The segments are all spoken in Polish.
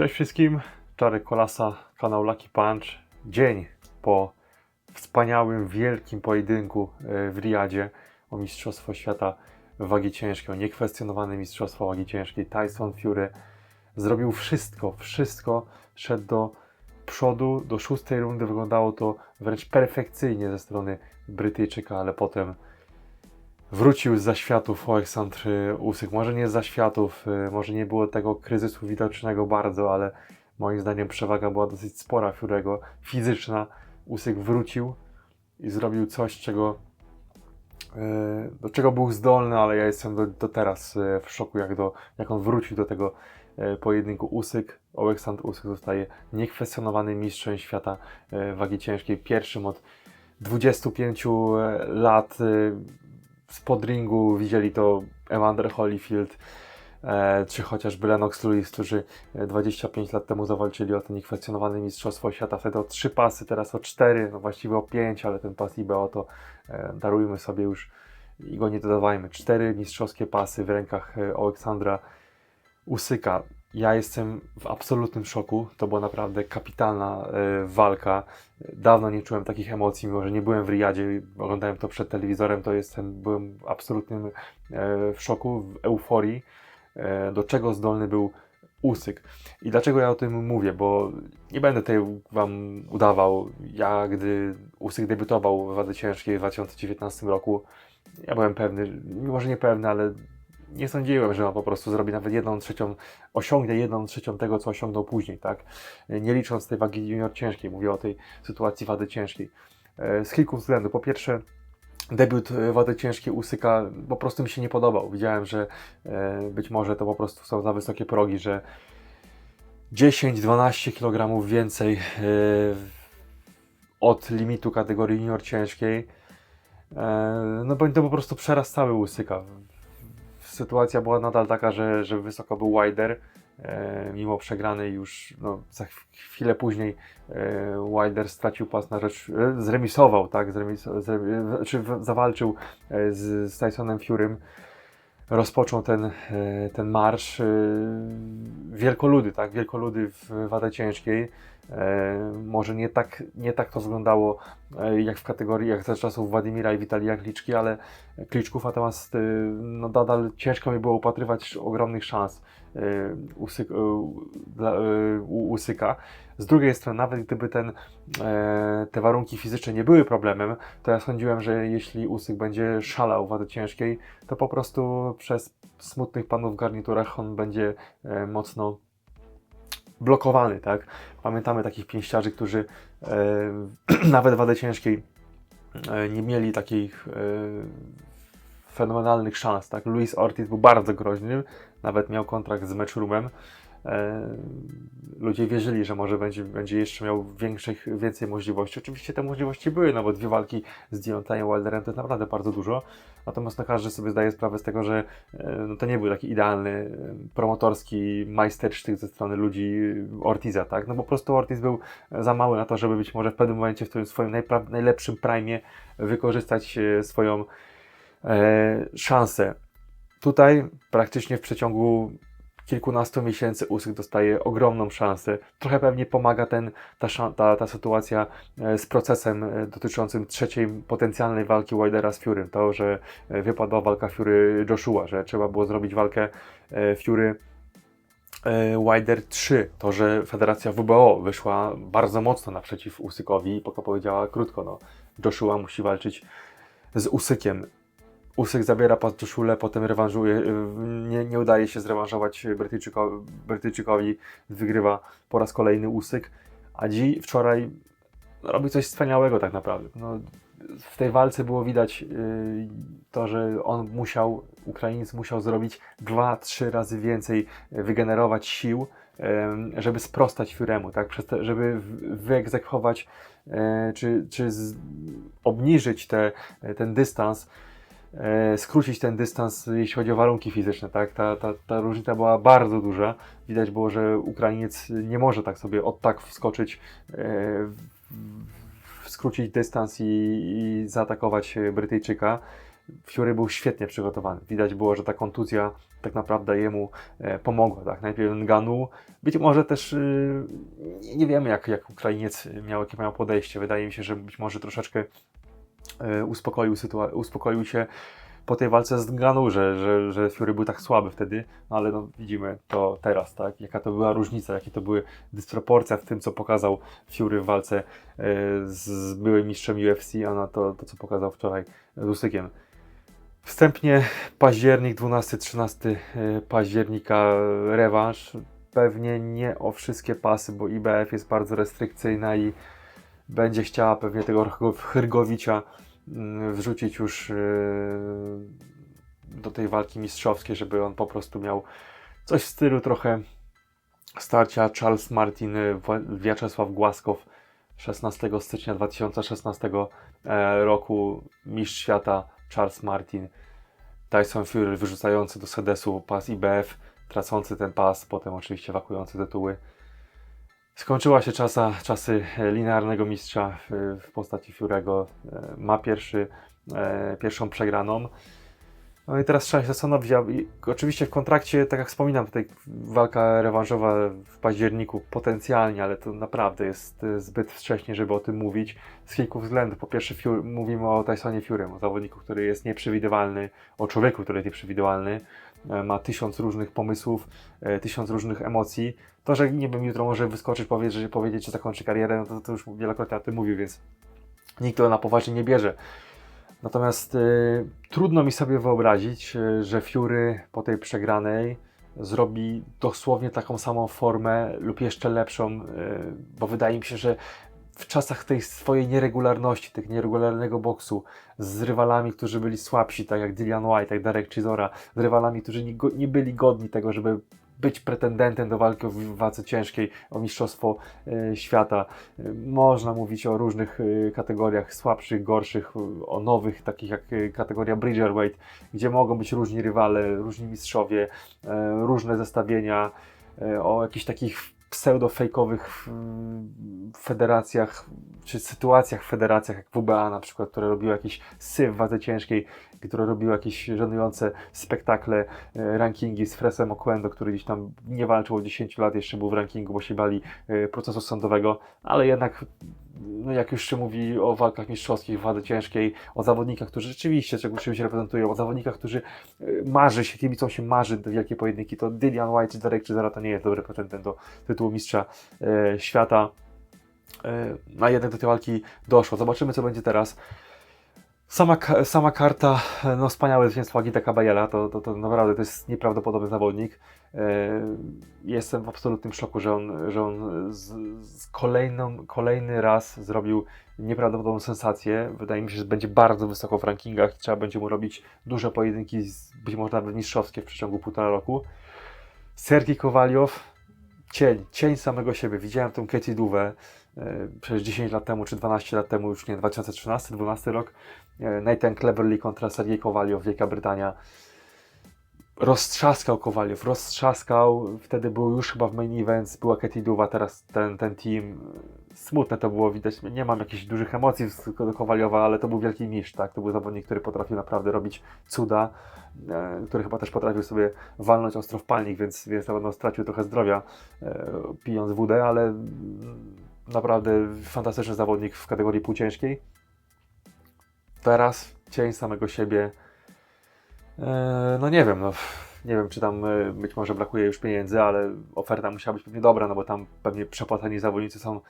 Cześć wszystkim, Czarek Kolasa, kanał Lucky Punch. Dzień po wspaniałym, wielkim pojedynku e, w Riyadzie o Mistrzostwo Świata wagi ciężkiej, o niekwestionowane Mistrzostwo wagi ciężkiej. Tyson Fury zrobił wszystko, wszystko, szedł do przodu, do szóstej rundy, wyglądało to wręcz perfekcyjnie ze strony Brytyjczyka, ale potem wrócił z zaświatów Aleksandr Usyk. Może nie z zaświatów, y, może nie było tego kryzysu widocznego bardzo, ale moim zdaniem przewaga była dosyć spora Fiurego, fizyczna. Usyk wrócił i zrobił coś, czego, y, do czego był zdolny, ale ja jestem do, do teraz y, w szoku, jak, do, jak on wrócił do tego pojedynku. Usyk, Aleksandr Usyk zostaje niekwestionowany mistrzem świata wagi ciężkiej, pierwszym od 25 lat spod ringu widzieli to Evander Holyfield e, czy chociażby Lennox Lewis, którzy e, 25 lat temu zawalczyli o to niekwestionowane Mistrzostwo Świata. Wtedy o 3 pasy, teraz o 4, no właściwie o 5, ale ten pas IBO to e, darujmy sobie już i go nie dodawajmy. 4 mistrzowskie pasy w rękach e, Aleksandra Usyka. Ja jestem w absolutnym szoku. To była naprawdę kapitalna e, walka. Dawno nie czułem takich emocji, mimo że nie byłem w Riyadzie, oglądałem to przed telewizorem, to jestem, byłem w absolutnym e, w szoku, w euforii, e, do czego zdolny był Usyk. I dlaczego ja o tym mówię? Bo nie będę tutaj Wam udawał. Ja, gdy Usyk debiutował w wadze ciężkiej w 2019 roku, ja byłem pewny, mimo że nie pewny, ale nie sądziłem, że on po prostu zrobi nawet jedną trzecią, osiągnie jedną trzecią tego, co osiągnął później, tak? Nie licząc tej wagi junior ciężkiej, mówię o tej sytuacji wady ciężkiej. E, Z kilku względów. Po pierwsze, debiut e, wady ciężkiej Usyka po prostu mi się nie podobał. Widziałem, że e, być może to po prostu są za wysokie progi, że 10-12 kg więcej od limitu kategorii junior ciężkiej, no bo to po prostu przerastały Usyka sytuacja była nadal taka, że, że wysoko był Wider, e, mimo przegranej już no, za chwilę później e, Wider stracił pas na rzecz, e, zremisował, tak, zremis, zre, czy w, zawalczył e, z, z Tysonem Furym, rozpoczął ten, e, ten marsz, e, wielkoludy, tak, wielkoludy w wadę ciężkiej, może nie tak, nie tak to wyglądało jak w kategorii, jak za czasów Władimira i Witalija Kliczki, ale Kliczków natomiast e, no, nadal ciężko mi było upatrywać ogromnych szans e, e, e, u Usyka. Z drugiej strony, nawet gdyby ten, e, te warunki fizyczne nie były problemem, to ja sądziłem, że jeśli Usyk będzie szalał w wadze ciężkiej, to po prostu przez smutnych panów w garniturach on będzie e, mocno blokowany, tak? Pamiętamy takich pięściarzy, którzy e, nawet w wadę ciężkiej e, nie mieli takich e, fenomenalnych szans, tak? Luis Ortiz był bardzo groźny, nawet miał kontrakt z Matchroomem. E, ludzie wierzyli, że może będzie, będzie jeszcze miał większych, więcej możliwości. Oczywiście te możliwości były, no bo dwie walki z Deontayem Wilderem to jest naprawdę bardzo dużo. Natomiast no, każdy sobie zdaje sprawę z tego, że e, no, to nie był taki idealny e, promotorski majstersztyk ze strony ludzi Ortiza, tak? No po prostu Ortiz był za mały na to, żeby być może w pewnym momencie w swoim najpra- najlepszym prime wykorzystać swoją e, szansę. Tutaj praktycznie w przeciągu kilkunastu miesięcy Usyk dostaje ogromną szansę. Trochę pewnie pomaga ten, ta, ta, ta sytuacja e, z procesem e, dotyczącym trzeciej potencjalnej walki Widera z Furym. To, że e, wypadła walka Fury Joshua, że trzeba było zrobić walkę Fury Wider 3. To, że Federacja WBO wyszła bardzo mocno naprzeciw Usykowi i powiedziała krótko, no Joshua musi walczyć z Usykiem. Usyk zabiera pas Joshule, potem rewanżuje, y, nie, nie udaje się zrewanżować Brytyjczykowi, Brytyjczykowi, wygrywa po raz kolejny Usyk, a dziś, wczoraj robi coś wspaniałego tak naprawdę. No, w tej walce było widać y, to, że on musiał, Ukrainiec musiał zrobić dwa, trzy razy więcej, y, wygenerować sił, żeby sprostać Furemu, tak? Żeby wyegzekwować e, czy, czy obniżyć te, ten dystans, skrócić ten dystans, jeśli chodzi o warunki fizyczne, tak? Ta, ta, ta różnica była bardzo duża. Widać było, że Ukrainiec nie może tak sobie od tak wskoczyć, e, skrócić dystans i, i zaatakować Brytyjczyka. Fury był świetnie przygotowany. Widać było, że ta kontuzja tak naprawdę jemu e, pomogła. Tak? Najpierw Nganu, być może też nie wiemy, jak, jak Ukrainiec miał, jakie miał podejście. Wydaje mi się, że być może troszeczkę e, uspokoił, sytua- uspokoił się po tej walce z Nganu, że, że, że Fury był tak słaby wtedy, no ale no, widzimy to teraz, tak? Jaka to była różnica, jakie to były dysproporcja w tym, co pokazał Fury w walce e, z byłym mistrzem UFC, a na to, to co pokazał wczoraj z Usykiem. Wstępnie październik, 12-13 e, października rewanż. Pewnie nie o wszystkie pasy, bo IBF jest bardzo restrykcyjna i będzie chciała pewnie tego Hrgowicia mm, wrzucić już e, do tej walki mistrzowskiej, żeby on po prostu miał coś w stylu trochę starcia Charles Martin, e, Wiaczesław Głaskow 16 stycznia 2016 roku, mistrz świata Charles Martin, Tyson Fury wyrzucający do sedesu pas IBF, tracący ten pas, potem oczywiście wakujący tytuły. Skończyła się czasa, czasy linearnego mistrza w, w postaci Furego. E, ma pierwszy, e, pierwszą przegraną. No i teraz trzeba się zastanowić. Oczywiście w kontrakcie, tak jak wspominam, tutaj walka rewanżowa w październiku potencjalnie, ale to naprawdę jest e, zbyt wcześnie, żeby o tym mówić. Z kilku względów. Po pierwsze, mówimy o Tysonie Furym, o zawodniku, który jest nieprzewidywalny, o człowieku, który jest nieprzewidywalny. E, ma tysiąc różnych pomysłów, e, tysiąc różnych emocji. To, że nie wiem, jutro może wyskoczyć, powiedzieć, że, powiedzieć, że zakończy karierę, no to, to już wielokrotnie o tym mówił, więc nikt to na poważnie nie bierze. Natomiast y, trudno mi sobie wyobrazić, y, że Fury po tej przegranej zrobi dosłownie taką samą formę lub jeszcze lepszą, y, bo wydaje mi się, że w czasach tej swojej nieregularności, tego nieregularnego boksu, z rywalami, którzy byli słabsi, tak jak Dillian White, jak Derek Chisora, z rywalami, którzy nie, nie byli godni tego, żeby być pretendentem do walki w wadze ciężkiej, o mistrzostwo e, świata. E, można mówić o różnych e, kategoriach słabszych, gorszych, o nowych, takich jak kategoria Bridgerweight, gdzie mogą być różni rywale, różni mistrzowie, różne zestawienia, o jakichś takich pseudo-fejkowych federacjach, czy sytuacjach w federacjach, jak WBA na przykład, które robiły jakiś syf w wadze ciężkiej, które robiły jakieś żenujące spektakle, e, rankingi z Fresem Oquendo, który gdzieś tam nie walczył od 10 lat, jeszcze był w rankingu, bo się bali e, procesu sądowego, ale jednak no jak już się mówi o walkach mistrzowskich wadze ciężkiej, o zawodnikach, którzy rzeczywiście czegoś się reprezentują, o zawodnikach, którzy e, marzy się, kibicom się marzy te wielkie pojedynki, to Dillian White czy Derek Chisora to nie jest dobry pretendent do tytułu mistrza e, świata. E, a jednak do tej walki doszło. Zobaczymy, co będzie teraz. Sama, sama karta, no wspaniałe zwycięstwo Agita Caballera, to, to, to naprawdę to jest nieprawdopodobny zawodnik. E, jestem w absolutnym szoku, że on, że on z, z kolejną, kolejny raz zrobił nieprawdopodobną sensację. Wydaje mi się, że będzie bardzo wysoko w rankingach trzeba będzie mu robić duże pojedynki, być może nawet mistrzowskie w przeciągu półtora roku. Sergii Kowaliow, cień, cień samego siebie. Widziałem tą Katie Duwę e, przecież 10 lat temu, czy 12 lat temu, już nie, 2013-2012 rok. Nathan Cleverly kontra Sergiej Kowaliow, Wielka Brytania. Roztrzaskał Kowaliew, roztrzaskał, wtedy był już chyba w main events, była Katie Duwa, teraz ten, ten team, smutne to było widać, nie mam jakichś dużych emocji do Kowaliowa, ale to był wielki mistrz, tak, to był zawodnik, który potrafił naprawdę robić cuda, e, który chyba też potrafił sobie walnąć ostro w palnik, więc, więc na pewno stracił trochę zdrowia e, pijąc wódę, ale naprawdę fantastyczny zawodnik w kategorii półciężkiej. Teraz cień samego siebie, E, no nie wiem, no, nie wiem, czy tam e, być może brakuje już pieniędzy, ale oferta musiała być pewnie dobra, no bo tam pewnie przepłacani zawodnicy są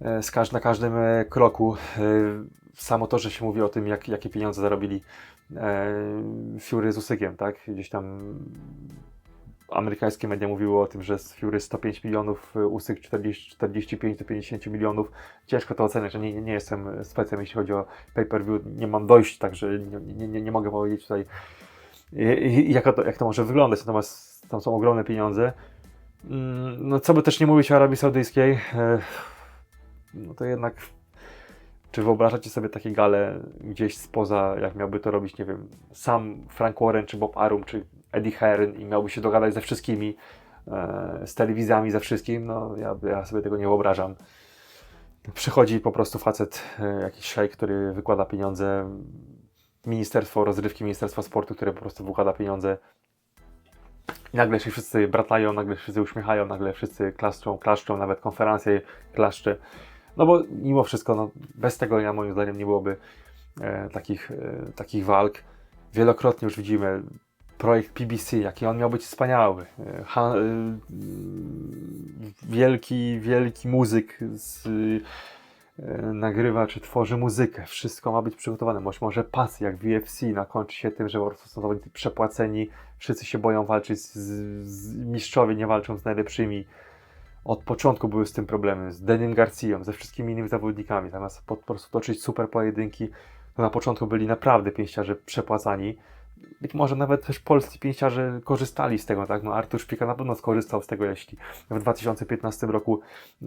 e, na każdym kroku. Samo to, że się mówi o tym, jak, jakie pieniądze zarobili Fury z Usykiem, tak? Gdzieś tam amerykańskie media mówiły o tym, że z Fury 105 milionów, Usyk 40, 45 do 50 milionów. Ciężko to oceniać, że nie, nie jestem specem, jeśli chodzi o pay-per-view, nie mam dojść, także nie, nie, nie mogę powiedzieć tutaj i, jak, to, jak to może wyglądać, natomiast tam są ogromne pieniądze. Mm, no co by też nie mówić o Arabii Saudyjskiej, no to jednak czy wyobrażacie sobie takie gale gdzieś spoza, jak miałby to robić, nie wiem, sam Frank Warren, czy Bob Arum, czy Eddie Hearn i miałby się dogadać ze wszystkimi, e, z telewizjami, ze wszystkim, no ja, ja sobie tego nie wyobrażam. Przychodzi po prostu facet, e, jakiś szejk, który wykłada pieniądze Ministerstwo Rozrywki, Ministerstwo Sportu, które po prostu wykłada pieniądze. I nagle się wszyscy bratają, nagle wszyscy uśmiechają, nagle wszyscy klaszczą, klaszczą, nawet konferencje klaszcze. No bo mimo wszystko, no, bez tego ja moim zdaniem nie byłoby e, takich, e, takich walk. Wielokrotnie już widzimy projekt PBC, jaki on miał być wspaniały. E, ha, e, wielki, wielki muzyk z, e, nagrywa czy tworzy muzykę. Wszystko ma być przygotowane. Być może pas jak w UFC nakończy się tym, że po prostu są przepłaceni, wszyscy się boją walczyć z, z mistrzowie, nie walczą z najlepszymi. Od początku były z tym problemy, z Denim Garcją, ze wszystkimi innymi zawodnikami. Zamiast po, po prostu toczyć super pojedynki, to na początku byli naprawdę pięściarze przepłacani. Być może nawet też polscy pięściarze korzystali z tego, tak? No Artur Szpika na pewno skorzystał z tego, jeśli w 2015 roku e,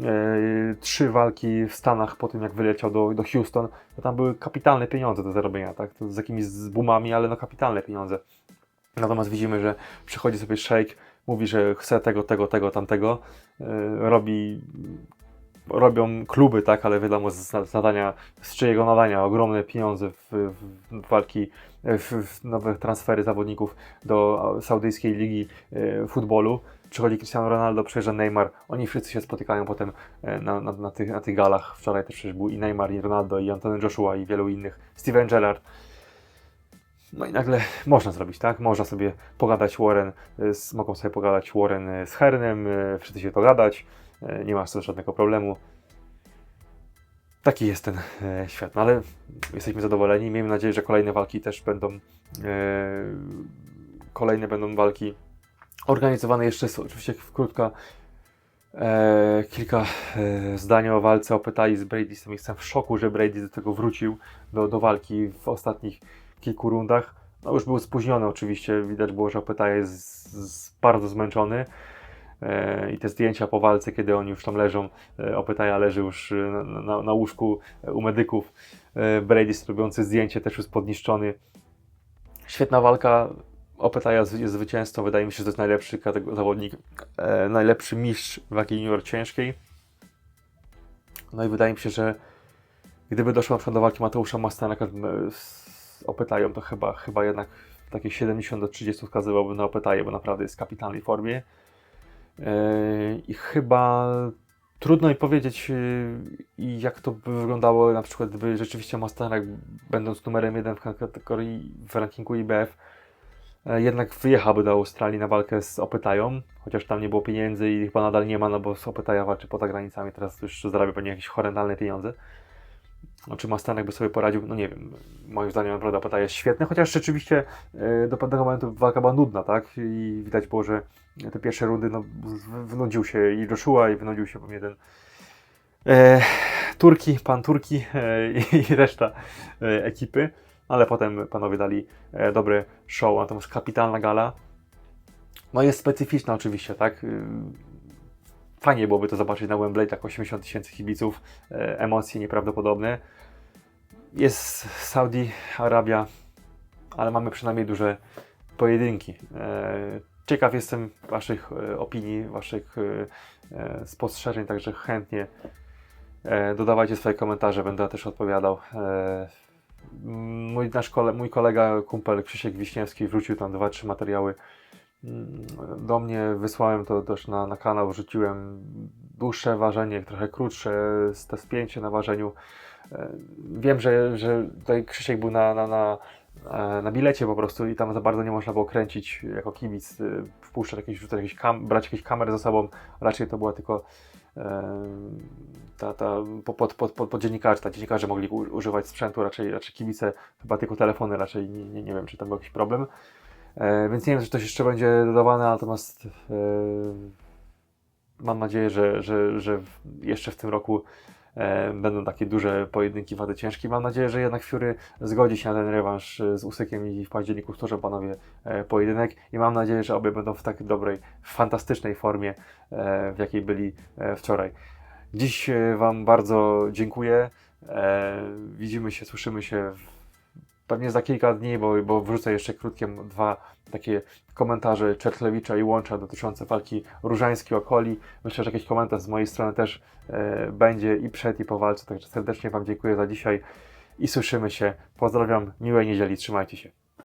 trzy walki w Stanach po tym, jak wyleciał do, do Houston, to tam były kapitalne pieniądze do zarobienia, tak? Z jakimiś z boomami, ale no kapitalne pieniądze. Natomiast widzimy, że przychodzi sobie Shake, mówi, że chce tego, tego, tego, tamtego, e, robi robią kluby, tak, ale wiadomo z, nadania, z czyjego nadania ogromne pieniądze w, w, walki, w, w nowe transfery zawodników do saudyjskiej ligi e, futbolu. Przychodzi Cristiano Ronaldo, przyjeżdża Neymar, oni wszyscy się spotykają potem e, na, na, na, tych, na tych galach. Wczoraj też przecież był i Neymar, i Ronaldo, i Anthony Joshua, i wielu innych, Steven Gerrard. No i nagle można zrobić, tak? Można sobie pogadać Warren, e, z, mogą sobie pogadać Warren e, z Hernem, e, wszyscy się dogadać, e, nie ma z tym żadnego problemu. Taki jest ten e, świat, no ale jesteśmy zadowoleni. Miejmy nadzieję, że kolejne walki też będą, e, kolejne będą walki organizowane jeszcze, oczywiście krótka, e, kilka e, zdań o walce o Petali z Brady. Jestem w szoku, że Brady do tego wrócił, do, do walki w ostatnich kilku rundach. No już był spóźniony oczywiście, widać było, że Opeta jest z, bardzo zmęczony. E, I te zdjęcia po walce, kiedy oni już tam leżą, e, Opetaja leży już e, na, na, na łóżku u medyków. Brady robiący zdjęcie też już podniszczony. Świetna walka. Opetaja jest zwycięzcą. Wydaje mi się, że to jest najlepszy zawodnik, najlepszy mistrz wagi junior ciężkiej. No i wydaje mi się, że gdyby doszło na do walki Mateusza Mastanaka z Opetają, to chyba, chyba jednak takie 70 do 30 wskazywałbym na Opetaję, bo naprawdę jest w kapitalnej formie. Yy, I chyba trudno mi powiedzieć, yy, jak to by wyglądało, na przykład gdyby rzeczywiście Mastanek, będąc numerem jeden w kategorii w rankingu IBF, e, jednak wyjechałby do Australii na walkę z Opetają, chociaż tam nie było pieniędzy i chyba nadal nie ma, no bo Opetaja walczy poza granicami, teraz już zarabia pewnie jakieś horrendalne pieniądze. No, czy Mastanek by sobie poradził? No nie wiem. Moim zdaniem naprawdę Opeta jest świetny, chociaż rzeczywiście e, do pewnego momentu walka była nudna, tak? I widać było, że te pierwsze rundy no, w- wynudził się i Joshua i wynudził się pewnie ten e, Turki, pan Turki e, i reszta e, ekipy, ale potem panowie dali e, dobre show, natomiast kapitalna gala. No jest specyficzna oczywiście, tak? Y, Fajnie byłoby to zobaczyć na Wembley, tak 80 tysięcy kibiców, e, emocje nieprawdopodobne. Jest Saudi Arabia, ale mamy przynajmniej duże pojedynki. Ciekaw jestem Waszych e, opinii, Waszych e, e, spostrzeżeń, także chętnie dodawajcie swoje komentarze, będę też odpowiadał. Mój, nasz kole, mój kolega, kumpel Krzysiek Wiśniewski wrzucił tam dwa, trzy materiały mm, do mnie, wysłałem to też na, na kanał, wrzuciłem dłuższe ważenie, trochę krótsze, te spięcie na ważeniu. Wiem, że, że tutaj Krzysiek był na, na, na, na bilecie po prostu i tam za bardzo nie można było kręcić jako kibic, y, wpuszczać jakieś, wrzucać jakieś kam, brać jakieś kamery ze sobą. Raczej to była tylko e, ta, ta, po, pod, pod, pod, pod dziennikarzy, ta dziennikarze mogli używać sprzętu, raczej, raczej kibice, chyba tylko telefony, raczej nie, nie, nie wiem, czy tam był jakiś problem. E, więc nie wiem, czy to jeszcze będzie dodawane, natomiast e, mam nadzieję, że, że, że jeszcze w tym roku e, będą takie duże pojedynki wady ciężkiej. Mam nadzieję, że jednak Fury zgodzi się na ten rewanż e, z Usykiem i w październiku stworzą panowie e, pojedynek i mam nadzieję, że obie będą w tak dobrej, fantastycznej formie, e, w jakiej byli e, wczoraj. Dziś e, Wam bardzo dziękuję. E, widzimy się, słyszymy się w, pewnie za kilka dni, bo, bo wrzucę jeszcze krótkie dwa takie komentarze Czertlewicza i Łącza dotyczące walki Różańskiej-Okoli. Myślę, że jakiś komentarz z mojej strony też e, będzie i przed, i po walce, także serdecznie Wam dziękuję za dzisiaj. i słyszymy się. Pozdrawiam, miłej niedzieli, trzymajcie się.